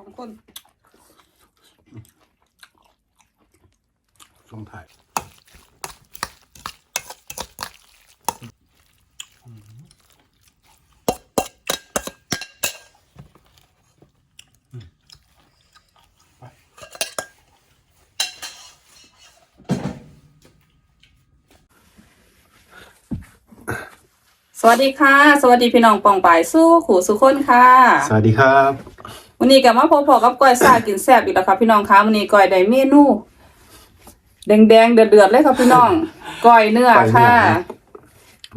องคนช่วงถ่ายไปสวัสดีค่ะ สวัสดีพี่น้องปองป่ายสู้ขู่สุคนค่ะ สวัสดีครับ วันนี้กับมาพบพอกับก้อยซากินแซ่บอีกแล้วค่ะพี่น้องคะวันนี้ก้อยได้เมนูแดงๆเดือดๆเลยค่ะพี่น้องก้อยเนื้อค่ะ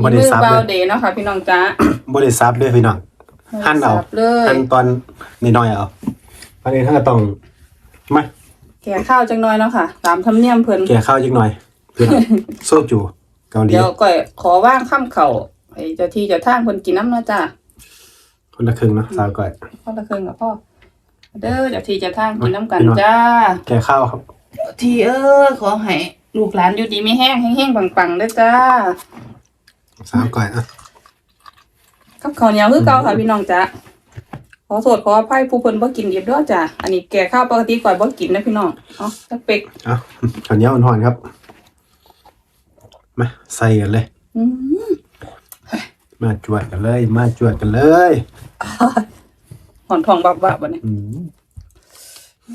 บริมือซับเบาเลยเดย์เนาะค่ะพี่น้องจ้า บริซับด้วยพี่น้องหั่นเอาสับเลย หั่นตอนนิดหน่อยเอาอันนี้ถ้าต้องมาแก่ข้าวจังน้อยเนาะค่ะ ตามธรรมเนียมเพิ่นแก่ข้าวจักหน่อยพี่น้องโซจูเกาหลีเดี๋ยวก้อยขอว่างข้ามเข่าไอ้เจ้าที่เจ้าทางเพิ่นกินน้ำเนาะจ้าคนละครึ่งเนาะสาวก่อยพ่อตะเคิงกับพ่อ เด้อเจ้าที่เจ้าทางกินน้ำกันพี่น้องจ้า แก่ข้าวครับ ที่เออขอให้ลูกหลานอยู่ดีไม่แห้งแห้งๆปังๆเด้อจ้าสาวก่อยอะกับข้าวเหนียวคือเก่าค่ะพี่น้องจ้าขอโทษขออภัยผู้เพิ่นบ่กินดิบเด้อจ้าอันนี้แก่ข้าวปกติก่อยบ่กินนะพี่น้องเอ๋อจักเป็กเอาข้าวเหนียวอ่อนๆครับมาใส่กันเลย อืมมาจวดกันเลย มาจวดกันเลย หอนทองบับๆบัดนี้อืม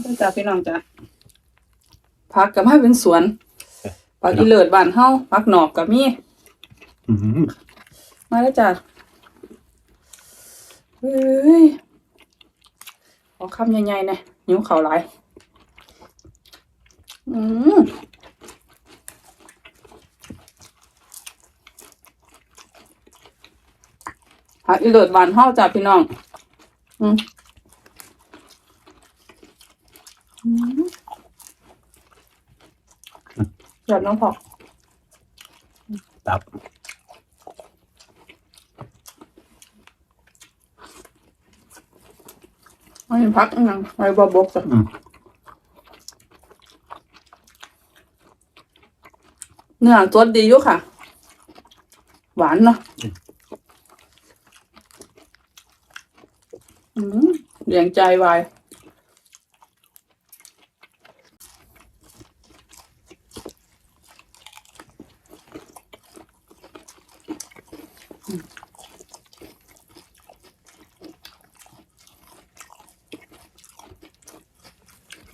เด้อจ้าพี่น้องจ้าผักก็มาเป็นสวนผักอีเลิศบ้านเฮาผักหนอกก็มีอืมมาแล้วจ้าเฮ้ยขอคำใหญ่ๆหน่อยนิ้วเข่าหลายอืมหาอีเลิศบานเฮาจ้าพี่น้อง อืมอืมหยอดน้องพอกตับไม่พักอีกหยังไว้บบบกจ้ะอืม เนื้อตัวดีอยู่ค่ะ หวานเนาะอืม เลี้ยงใจไว้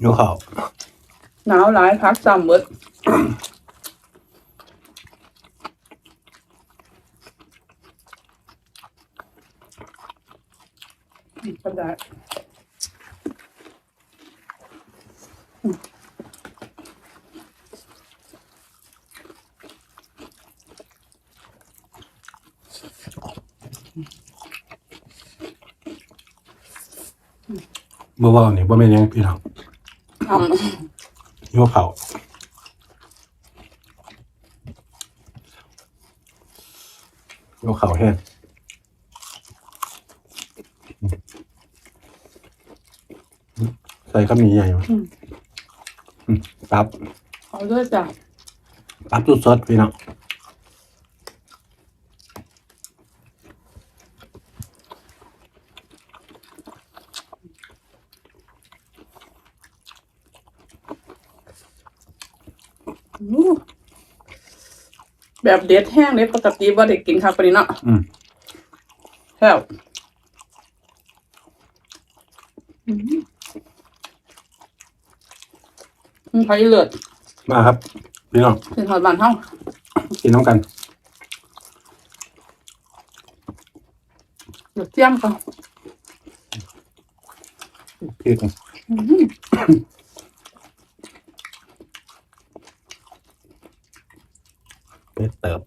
ยูเขาหนาวหลายพักจำเบิด อืมก็ได้เมื่อวานนี่บ่แม่นหยังพี่น้องทำยูเขายูเขาแห้ง ใส่ข้าวมีใหญ่ไหมอืมตับเอาด้วยจ้ะตับสุดสดพี่น้องอู้แบบเด็ดแห้งเลยปกติว่าได้กินครับปานนี้เนาะอืมแซ่บอืมอืม ไผเลือดมาครับพี่น้องเป็นหอดบ้านเฮากินน้ำกันเลือดเจียมกันพี่อืมเป็ดเติบ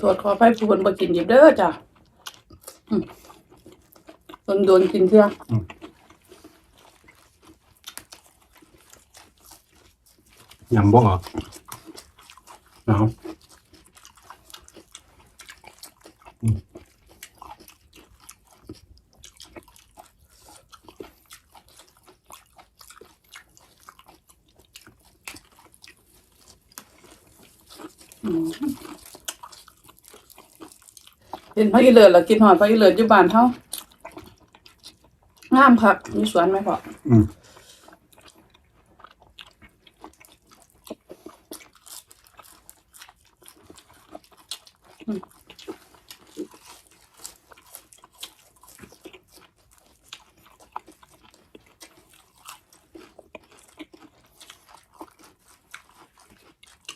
โทษขออภัยผู้คนบ่กินดิบเด้อจ้ะอืมโดนโดนกินเที่ยยังบ่ออกเอาอืม เห็นพระอีเลิศแล้วกินหอดพระอีเลิศอยู่บ้านเฮางามคักมีสวนไหมพ่ออืม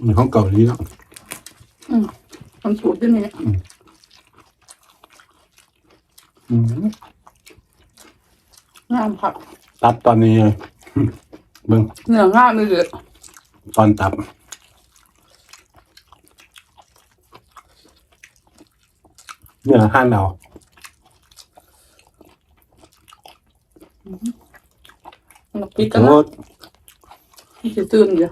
มีห้องเกาหลีเนาะอืมมันสูตรที่นี่ อืมงามคักตับตอนนี้เบิ่งเนื้องามเลยตอนตับ เนื้อห้านเอามันปิดกันโทแล้วษที่จะตื่นอยู่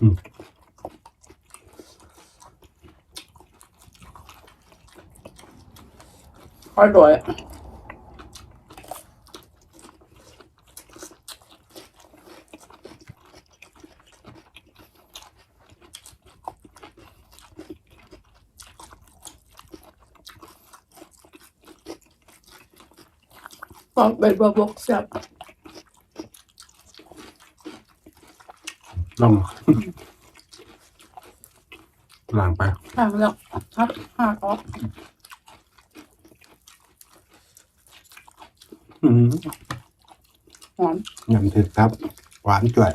อ ร่อยปอกใบบัวบกแซ่บลองล้างไปห่างแล้วฮักหักออก อืม หอมยำเผ็ดครับ หวานจ่วย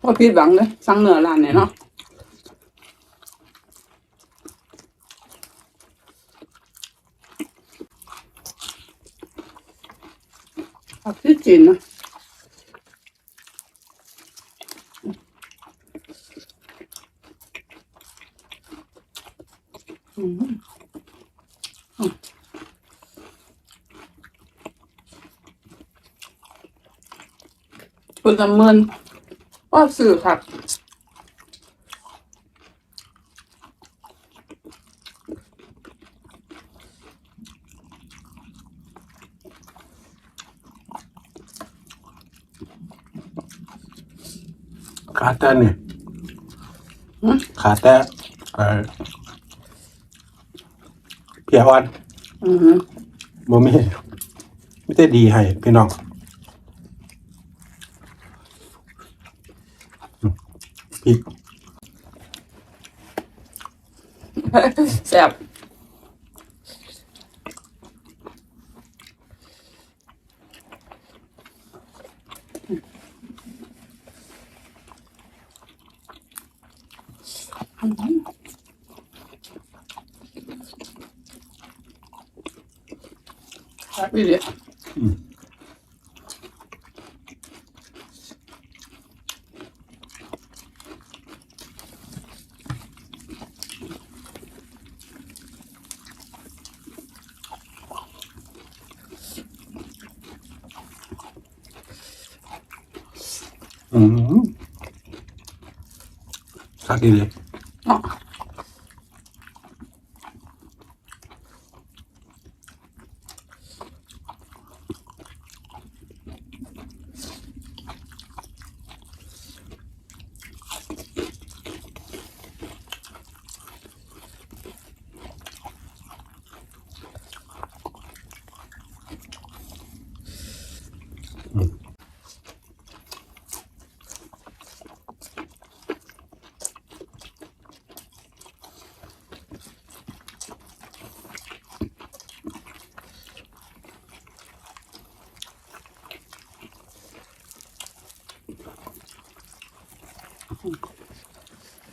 พอผิดหวังเลยสั่งเนื้อร้านเนี่ยเนาะผักที่ จีนนะอืมคุณจำเมินว่าสื่อครั แต่นี่หืมขาดแต่เอ่อเพียอ่อนอือหือบ่มีไม่ได้ดีให้พี่น้องอืมพริกแซ่บ ครับอีเดียอื ม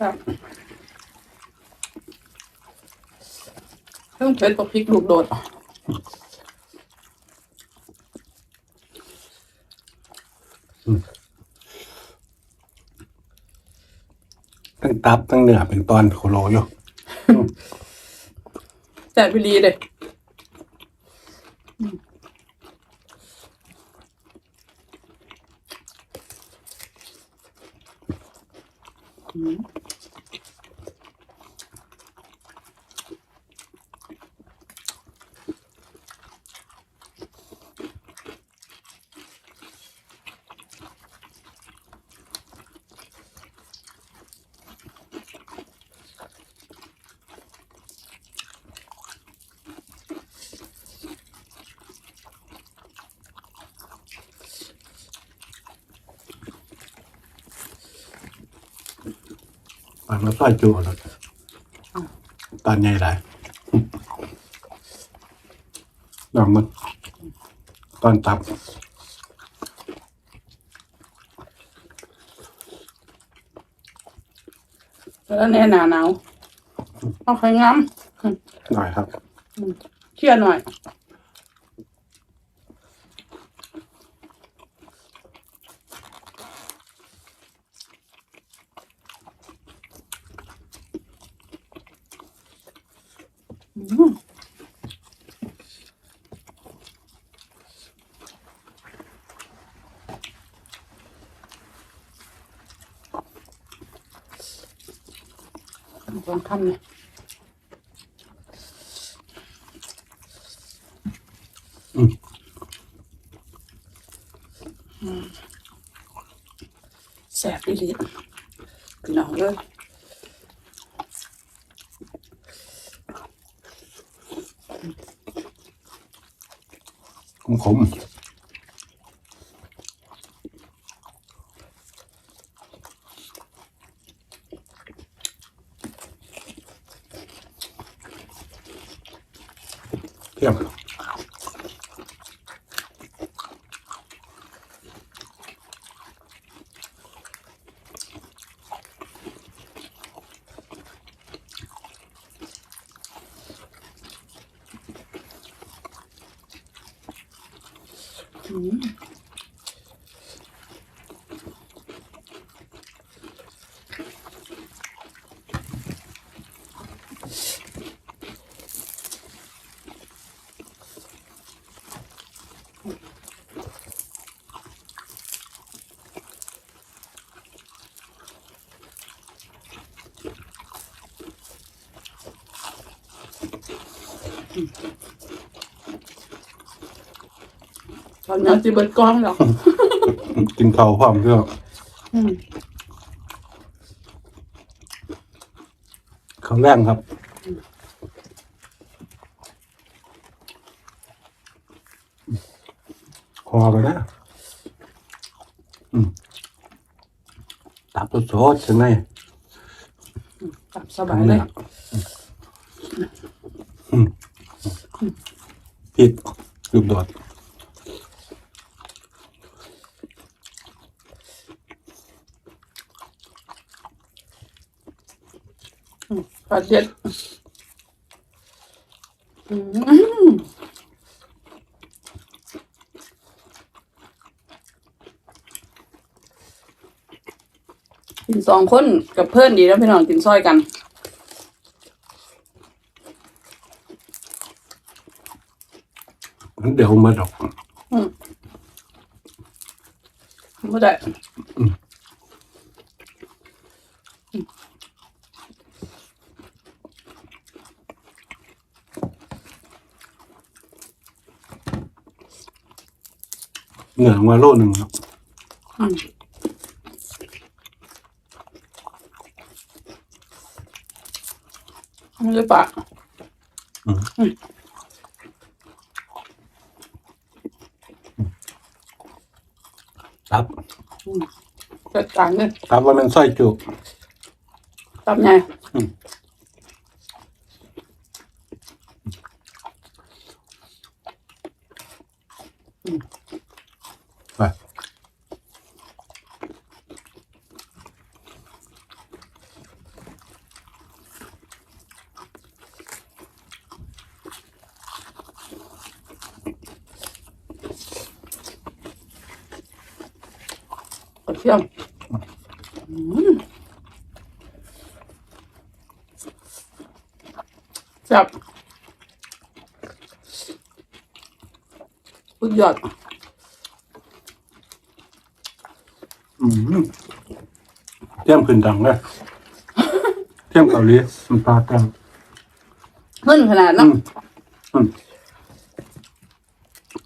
คักดีเลยเนาะครับเครื่องเผ็ดกับพริกลูกโดดทั้งตับทั้งเนื้อเป็นตอนโคโลอยู่แจ่บไปรีเลย มันมาซอยจูแล้วตอนใหญ่หลายลองมันตอนตับแล้วแน่หนาหนาวเอาไข่งามหน่อยครับเชื่อหน่อย อืม สองคำเนี่ยแสบอีหลีพี่น้องเลยขมขม เทียม ตอนนี้จิเบิดกล้องแล้วกินข้าวพร้อมเพื่ออืมข้าวแรงครับ คอไปนะอืมตับตัวโซดใช่ไหมกลับสบายเลยอืม ผิดลูกโดดปลาเด็ดอืมกินสองคนกับเพื่อนดีแล้วพี่น้องกินซอยกัน เดี๋ยวมาดอกไม่ได้เหนือมาโลหนึ่งครับอืมไม่ได้ปะตับ จัดการเลยตับว่ามันสร้อยจุก ทำไง อืม ไป เยี่ยมอืมแซ่บสุดยอดอืมเที่ยมขึ้นดังเลยเที่ยมเกาหลีมันปลาดังขึ้นขนาดอืนั้นมอืม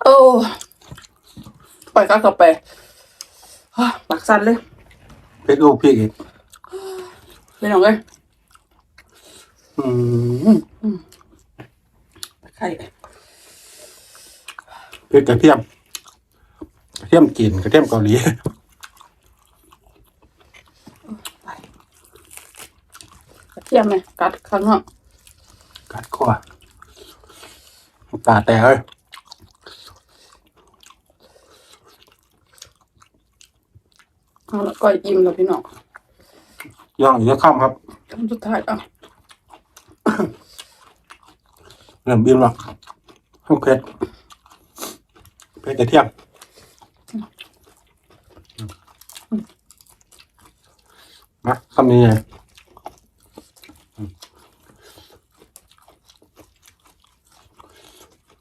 โอ้ปล่อยกันกลับไปฮะ ปากสั่นเลยเพชรโอ้พี่อีกพี่น้องเอ้ยอืมไข่เพชรกระเทียมกระเทียมจีนกระเทียมเกาหลีกระเทียมไหมกัดข้างนอกกัดคอตาแต่เอ้ย เอาแล้วก็อิ่มแล้วพี่น้องย่องอีกแล้วข้ามครับคำสุดท้ายอะเริ่มบิ้มแล้วข้าวเพชรเพชรกระเทียมมาคำนี้ไงอืม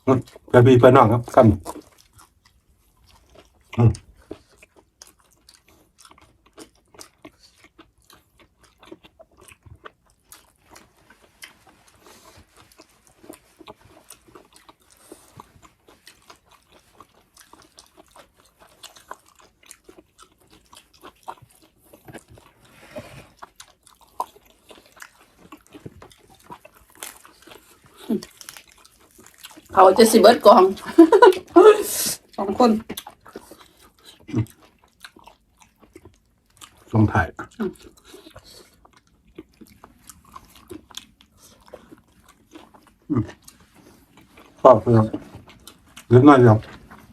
อืมเพื่อนพี่เพื่อนน้องครับคำ เขาจะสิเบิดกองสองคนลงถ่ายอืมป้าเพื่อนเล็กน้อยเดียว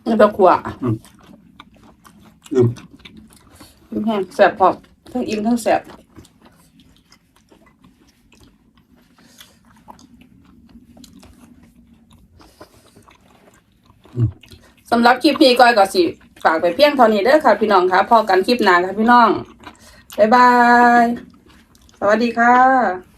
นี่เป็นขวาลืมอิ่มแห้งแสบพอทั้งอิ่มทั้งแสบ สำหรับคลิปนี้ก้อยก็สิฝากไปเพียงเท่านี้เด้อค่ะพี่น้องค่ะพอกันคลิปหน้าค่ะพี่น้อง บ๊ายบาย สวัสดีค่ะ